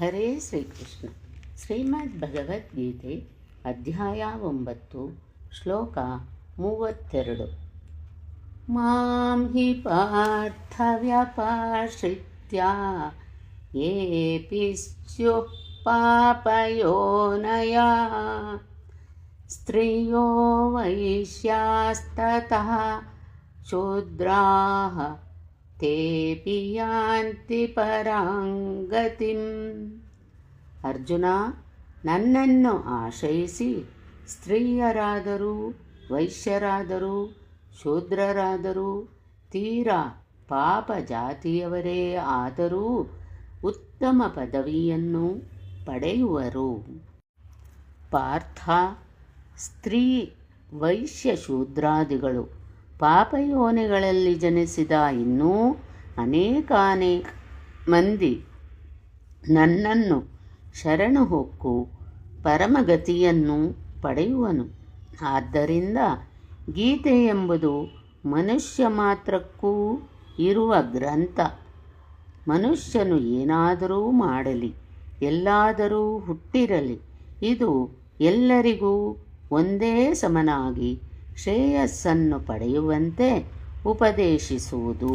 ಹರೇ ಶ್ರೀಕೃಷ್ಣ ಶ್ರೀಮದ್ ಭಗವದ್ಗೀತೆ ಅಧ್ಯಾಯ ಒಂಬತ್ತು ಶ್ಲೋಕ ಮೂವತ್ತೆರಡು ಮಾಂ ಹಿ ಪಾರ್ಥವ್ಯಪಾಶ್ರಿತ್ಯ ಯೇಪಿ ಸ್ಯುಃ ಪಾಪಯೋನಯ ಸ್ತ್ರಿಯೋ ವೈಶ್ಯಾಸ್ತತಃ ಶೂದ್ರಾः ತೇಪಿ ಯಾಂತಿ ಪರಾಂಗತಿಂ ಅರ್ಜುನ ನನ್ನನ್ನು ಆಶ್ರಯಿಸಿ ಸ್ತ್ರೀಯರಾದರೂ ವೈಶ್ಯರಾದರೂ ಶೂದ್ರರಾದರೂ ತೀರಾ ಪಾಪ ಜಾತಿಯವರೇ ಆದರೂ ಉತ್ತಮ ಪದವಿಯನ್ನು ಪಡೆಯುವರು ಪಾರ್ಥ, ಸ್ತ್ರೀ ವೈಶ್ಯ ಶೂದ್ರಾದಿಗಳು ಪಾಪಯೋನಿಗಳಲ್ಲಿ ಜನಿಸಿದ ಇನ್ನೂ ಅನೇಕಾನೇಕ ಮಂದಿ ನನ್ನನ್ನು ಶರಣು ಹೊಕ್ಕು ಪರಮಗತಿಯನ್ನು ಪಡೆಯುವನು. ಆದ್ದರಿಂದ ಗೀತೆ ಎಂಬುದು ಮನುಷ್ಯ ಮಾತ್ರಕ್ಕೂ ಇರುವ ಗ್ರಂಥ. ಮನುಷ್ಯನು ಏನಾದರೂ ಮಾಡಲಿ, ಎಲ್ಲಾದರೂ ಹುಟ್ಟಿರಲಿ, ಇದು ಎಲ್ಲರಿಗೂ ಒಂದೇ ಸಮನಾಗಿ ಶ್ರೇಯಸ್ಸನ್ನು ಪಡೆಯುವಂತೆ ಉಪದೇಶಿಸುವುದು.